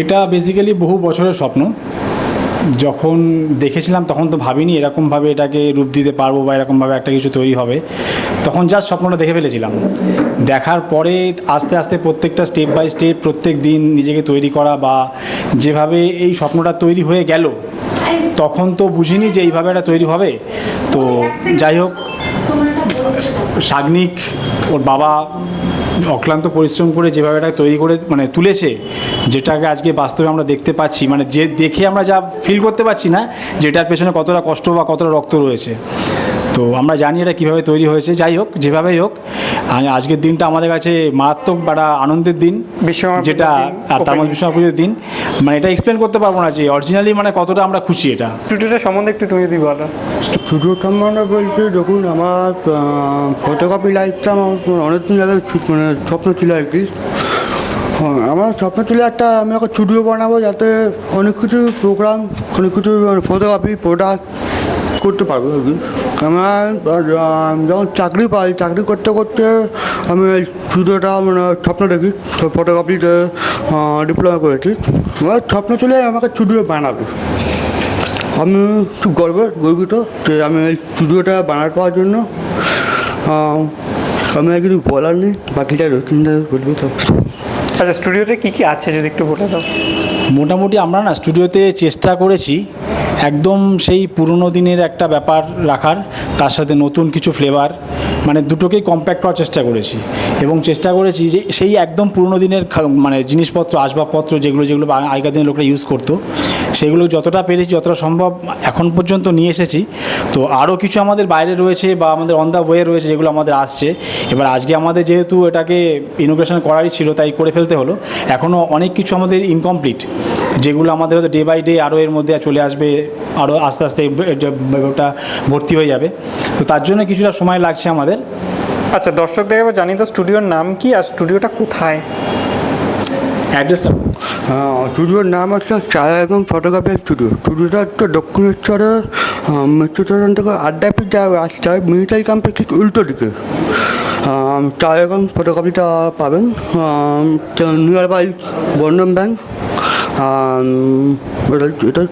এটা বেসিক্যালি বহু বছরের স্বপ্ন। যখন দেখেছিলাম তখন তো ভাবিনি এরকমভাবে এটাকে রূপ দিতে পারব বা এরকমভাবে একটা কিছু তৈরি হবে। তখন জাস্ট স্বপ্নটা দেখে ফেলেছিলাম। দেখার পরে আস্তে আস্তে প্রত্যেকটা স্টেপ বাই স্টেপ প্রত্যেক দিন নিজেকে তৈরি করা বা যেভাবে এই স্বপ্নটা তৈরি হয়ে গেল, তখন তো বুঝিনি যে এইভাবে এটা তৈরি হবে। তো যাই হোক সাগ্নিক ওর বাবা অক্লান্ত পরিশ্রম করে যেভাবে এটা তৈরি করে মানে তুলেছে, যেটাকে আজকে বাস্তবে আমরা দেখতে পাচ্ছি মানে যে দেখে আমরা যা ফিল করতে পারছি না, যেটার পেছনে কতটা কষ্ট বা কতটা রক্ত রয়েছে। তো আমরা জানি এটা কীভাবে তৈরি হয়েছে যাই হোক যেভাবেই হোক আজকের দিনটা আমাদের কাছে মারাত্মক বা একটা আনন্দের দিন যেটা আর তার মধ্যে। বিশ্বকর্মা পুজোর দিন মানে এটা এক্সপ্লেন করতে পারব না যে অরিজিনালি মানে কতটা আমরা খুশি এটা। স্টুডিওটা সম্বন্ধে একটু তুমি যদি বলো। স্টুডিও সম্বন্ধে বলতে দেখুন আমার ফটোকপি লাইফটা আমার অনেকদিন আগে মানে স্বপ্ন ছিল আর কি। হ্যাঁ, আমার স্বপ্ন ছিল একটা আমি একটা স্টুডিও বানাবো যাতে অনেক কিছু প্রোগ্রাম অনেক কিছু ফটোকপি প্রোডাক্ট করতে পারব। আর কি আমার যখন চাকরি পাই চাকরি করতে করতে আমি এই স্টুডিওটা মানে স্বপ্ন দেখি ফটোকপিতে ডিপ্লোমা করেছি। আমার স্বপ্ন ছিল আমাকে স্টুডিও বানাবে। আমি খুব গর্বের গর্বিত যে আমি এই স্টুডিওটা বানাতে পাওয়ার জন্য। আমি আর কিছু বলার নেই বাকিটা রতিনদা বলবে তো। আচ্ছা স্টুডিওতে কী কী আছে যদি একটু বলে দাও? মোটামুটি আমরা না স্টুডিওতে চেষ্টা করেছি একদম সেই পুরনো দিনের একটা ব্যাপার রাখার, তার সাথে নতুন কিছু ফ্লেভার মানে দুটোকেই কম্প্যাক্ট করার চেষ্টা করেছি। এবং চেষ্টা করেছি যে সেই একদম পুরনো দিনের মানে জিনিসপত্র, আসবাবপত্র যেগুলো যেগুলো আগেকার দিনের লোকরা ইউজ করতো সেগুলো যতটা পেরেছি, যতটা সম্ভব এখন পর্যন্ত নিয়ে এসেছি। তো আরও কিছু আমাদের বাইরে রয়েছে বা আমাদের অন দ্য ওয়ে রয়েছে যেগুলো আমাদের আসছে। এবার আজকে আমাদের যেহেতু এটাকে ইনোগ্রেশন করারই ছিল, তাই করে ফেলতে হলো। এখনও অনেক কিছু আমাদের ইনকমপ্লিট যেগুলো আমাদের হয়তো ডে বাই ডে আরও এর মধ্যে চলে আসবে, আরও আস্তে আস্তে ওটা ভর্তি হয়ে যাবে। তো তার জন্য কিছুটা সময় লাগছে আমাদের। আচ্ছা দর্শকদের এবার জানি তো স্টুডিওর নাম কি আর স্টুডিওটা কোথায়? অ্যাড্রেসটা। স্টুডিওর নাম হচ্ছে ছায়া এবং ফটোগ্রাফি স্টুডিও স্টুডিওটা হচ্ছে দক্ষিণেশ্বরে স্টেশন থেকে আড্ডাপি যা রাস্তা মিলিটারি ক্যাম্পের ঠিক উল্টো দিকে। ছায়া এবং ফটোগ্রাফিটা পাবেন নিয়ার বাই বন্ধন ব্যাংক। এটা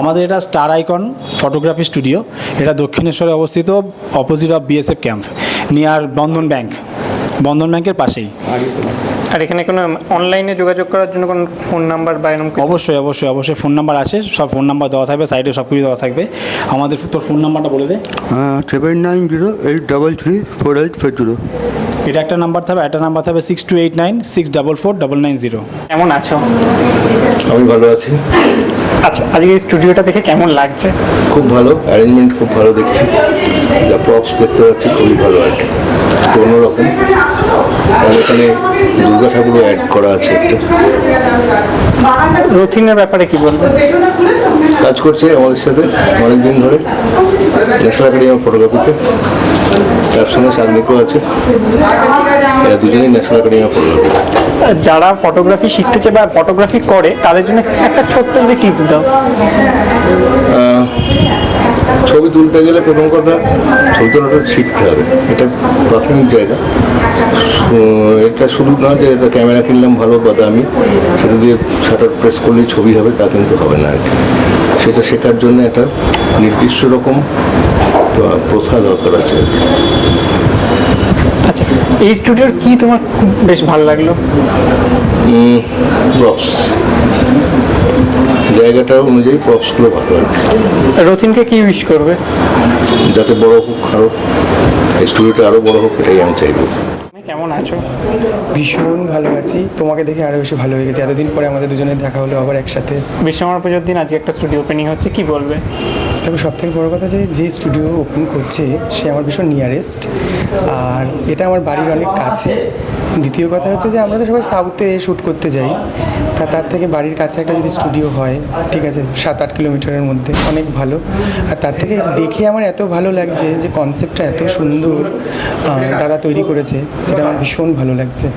আমাদের এটা স্টার আইকন ফটোগ্রাফি স্টুডিও। এটা দক্ষিণেশ্বরে অবস্থিত opposite of BSF camp near Bandhan bank. Bandhan ব্যাংকের পাশেই। আর এখানে কোনো অনলাইনে যোগাযোগ করার জন্য কোনো ফোন নাম্বার বা এরকম অবশ্যই অবশ্যই অবশ্যই ফোন নাম্বার আছে সব ফোন নাম্বার দেওয়া থাকবে সাইডে সব কিছু দেওয়া থাকবে। আমাদের তোর ফোন নাম্বারটা বলে দে। Seven nine zero eight double three four eight four zero এটা একটা নাম্বার থাকবে একটা নাম্বার থাকবে six two eight nine six double four double nine zero কেমন আছো? আমি ভালো আছি। আচ্ছা আজকে স্টুডিওটা দেখে কেমন লাগছে? খুব ভালো অ্যারেঞ্জমেন্ট খুব ভালো দেখছি। যা প্রপস দেখতে পাচ্ছি খুবই ভালো আর কি। কোনো রকম আর এখানে দুর্গা ঠাকুরও অ্যাড করা আছে একটা। রথিনের ব্যাপারে কি বলব কাজ করছে আমাদের সাথে অনেক দিন ধরে ন্যাশনাল একাডেমি অফ ফটোগ্রাফিতে তার সঙ্গে সাগনিকও আছে। এরা দুজনেই ন্যাশনাল একাডেমি অফ ফটোগ্রাফি যারা ফটোগ্রাফি শিখতে চায় বা ফটোগ্রাফি করে তাদের জন্য একটা ছোট্ট যদি টিপস দাও। ছবি তুলতে গেলে প্রথম কথা ছবি তোলাটা শিখতে হবে। এটা প্রাথমিক জায়গা। এটা শুধু না যে এটা ক্যামেরা কিনলাম ভালো বা দামি সেটা দিয়ে শাটার প্রেস করলেই ছবি হবে তা কিন্তু হবে না আর কি। সেটা শেখার জন্য একটা নির্দিষ্ট রকম প্রথা দরকার আছে। আচ্ছা এই স্টুডিওর কি তোমার খুব বেশ ভালো লাগল? প্রপস জায়গাটা অনুযায়ী প্রপসগুলো ভালো কি রথিনকে কি উইশ করবে? যাতে বড় হোক খারাপ স্টুডিওটা আরও বড় হোক এটাই আমি চাইব। কেমন আছো? ভীষণ ভালো আছি। তোমাকে দেখে আরও বেশি ভালো হয়ে গেছে। এতদিন পরে আমাদের দুজনের দেখা হলো আবার একসাথে। বিশ্বকর্মা পুজোর দিন আজকে একটা স্টুডিও ওপেনিং হচ্ছে কি বলবে? তবে সব থেকে বড়ো কথা যে যে স্টুডিও ওপেন করছে সে আমার ভীষণ নিয়ারেস্ট আর এটা আমার বাড়ির অনেক কাছে। দ্বিতীয় কথা হচ্ছে যে আমরা তো সবাই সাউথে শ্যুট করতে যাই। তা তার থেকে বাড়ির কাছে একটা যদি স্টুডিও হয় ঠিক আছে সাত আট কিলোমিটারের মধ্যে অনেক ভালো। আর তার থেকে দেখে আমার এত ভালো লাগছে যে কনসেপ্টটা এত সুন্দর দাদা তৈরি করেছে। যেটা আমার ভীষণ ভালো লাগছে।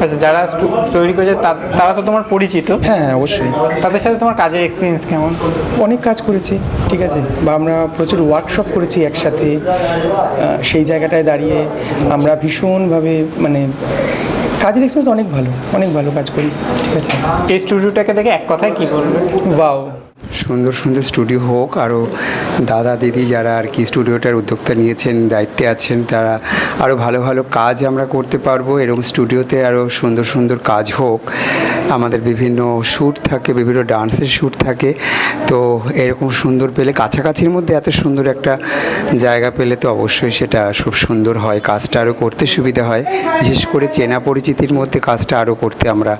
আচ্ছা যারা তৈরি করেছে তা- তারা তো তোমার পরিচিত। হ্যাঁ হ্যাঁ অবশ্যই। তাদের সাথে তোমার কাজের এক্সপিরিয়েন্স কেমন? অনেক কাজ করেছি ঠিক আছে। বা আমরা প্রচুর ওয়ার্কশপ করেছি একসাথে সেই জায়গাটায় দাঁড়িয়ে। আমরা ভীষণভাবে মানে কাজের এক্সপিরিয়েন্স অনেক ভালো অনেক ভালো কাজ করি ঠিক আছে। এই স্টুডিওটাকে দেখে এক কথায় কী বলবে? বাও সুন্দর সুন্দর স্টুডিও হোক আরও দাদা দিদি যারা আর কি স্টুডিওটার উদ্যোক্তা নিয়েছেন দায়িত্বে আছেন তারা আরও ভালো ভালো কাজ আমরা করতে পারব এরকম স্টুডিওতে আরও সুন্দর সুন্দর কাজ হোক। আমাদের বিভিন্ন শ্যুট থাকে বিভিন্ন ডান্সের শ্যুট থাকে। তো এরকম সুন্দর পেলে কাছাকাছির মধ্যে এত সুন্দর একটা জায়গা পেলে তো অবশ্যই সেটা খুব সুন্দর হয় কাজটা আরও করতে সুবিধা হয়। বিশেষ করে চেনা পরিচিতির মধ্যে কাজটা আরও করতে আমরা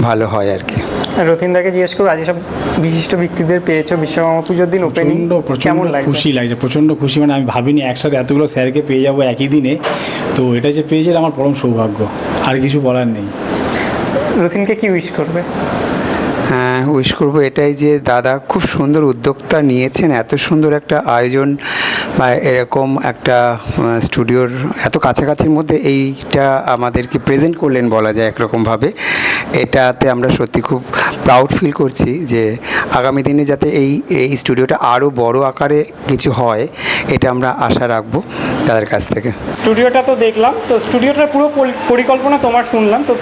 ভালো হয় আর কি। রথিনদাকে জিজ্ঞেস করব আজ সব বিশিষ্ট ব্যক্তিদের পেয়েছ বিশ্বকর্মা পুজোর দিন ওপেনিং প্রচণ্ড লাগছে খুশি লাগছে প্রচণ্ড খুশি। মানে আমি ভাবিনি একসাথে এতগুলো স্যারকে পেয়ে যাব একই দিনে। তো এটা যে পেয়েছে আমার পরম সৌভাগ্য। আর কিছু বলার নেই। রথিনকে কি উইশ করবে? হ্যাঁ উইশ করব এটাই যে দাদা খুব সুন্দর উদ্যোক্তা নিয়েছেন এত সুন্দর একটা আয়োজন বা এরকম একটা স্টুডিওর এত কাছাকাছির মধ্যে এইটা আমাদেরকে প্রেজেন্ট করলেন বলা যায় একরকমভাবে। এটাতে আমরা সত্যি খুব প্রাউড ফিল করছি যে আগামী দিনে যাতে এই এই স্টুডিওটা আরও বড় আকারে কিছু হয় এটা আমরা আশা রাখব তাদের কাছ থেকে। স্টুডিওটা তো দেখলাম তো স্টুডিওটার পুরো পরি- পরিকল্পনা তোমার শুনলাম তো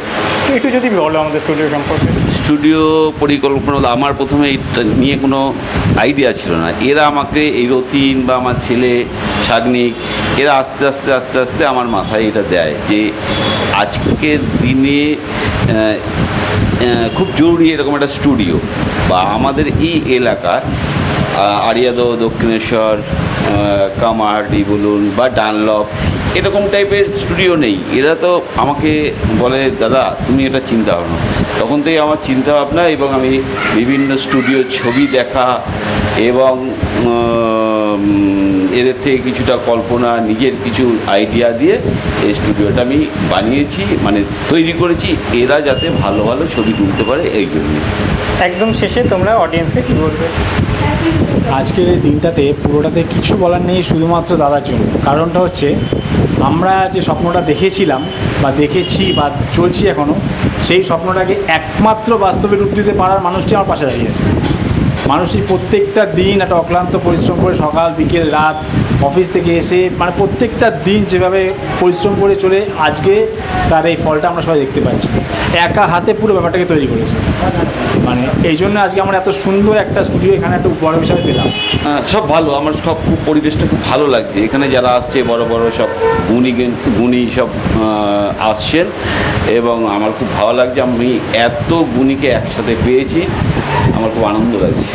একটু যদি বলো আমাদের স্টুডিও সম্পর্কে। স্টুডিও পরিকল্পনা আমার প্রথমে এটা নিয়ে কোনো আইডিয়া ছিল না। এরা আমাকে এই রতিন বা আমার ছেলে সাগ্নিক এরা আস্তে আস্তে আস্তে আস্তে আমার মাথায় এটা দেয় যে আজকের দিনে খুব জরুরি এরকম একটা স্টুডিও বা আমাদের এই এলাকার আরিয়াদো দক্ষিণেশ্বর কামারডি বলুন বা ডানলপ, এরকম টাইপের স্টুডিও নেই। এরা তো আমাকে বলে, দাদা, তুমি এটা চিন্তা ভাবনা তখন থেকে আমার চিন্তা ভাবনা এবং আমি বিভিন্ন স্টুডিওর ছবি দেখা এবং এদের থেকে কিছুটা কল্পনা নিজের কিছু আইডিয়া দিয়ে এই স্টুডিওটা আমি বানিয়েছি মানে তৈরি করেছি এরা যাতে ভালো ভালো ছবি তুলতে পারে এই জন্য। একদম শেষে তোমরা অডিয়েন্সকে কি বলবে? আজকের এই দিনটাতে পুরোটাতে কিছু বলার নেই শুধুমাত্র দাদার জন্য। কারণটা হচ্ছে আমরা যে স্বপ্নটা দেখেছিলাম বা দেখেছি বা চলছি এখনও সেই স্বপ্নটাকে একমাত্র বাস্তবে রূপ দিতে পারার মানুষটি আমার পাশে দাঁড়িয়েছে মানুষটি প্রত্যেকটা দিন একটা অক্লান্ত পরিশ্রম করে সকাল, বিকেল, রাত অফিস থেকে এসে মানে প্রত্যেকটা দিন যেভাবে পরিশ্রম করে চলে আজকে তার এই ফলটা আমরা সবাই দেখতে পাচ্ছি। একা হাতে পুরো ব্যাপারটাকে তৈরি করেছে। মানে এই জন্য আজকে আমরা এত সুন্দর একটা স্টুডিও এখানে একটা উপহার হিসাবে পেলাম। সব ভালো। আমার সব খুব পরিবেশটা খুব ভালো লাগছে। এখানে যারা আসছে, বড় বড় সব গুণী গুণী সব আসছেন এবং আমার খুব ভালো লাগছে। আমি এত গুণীকে একসাথে পেয়েছি। আমার খুব আনন্দ লাগছে।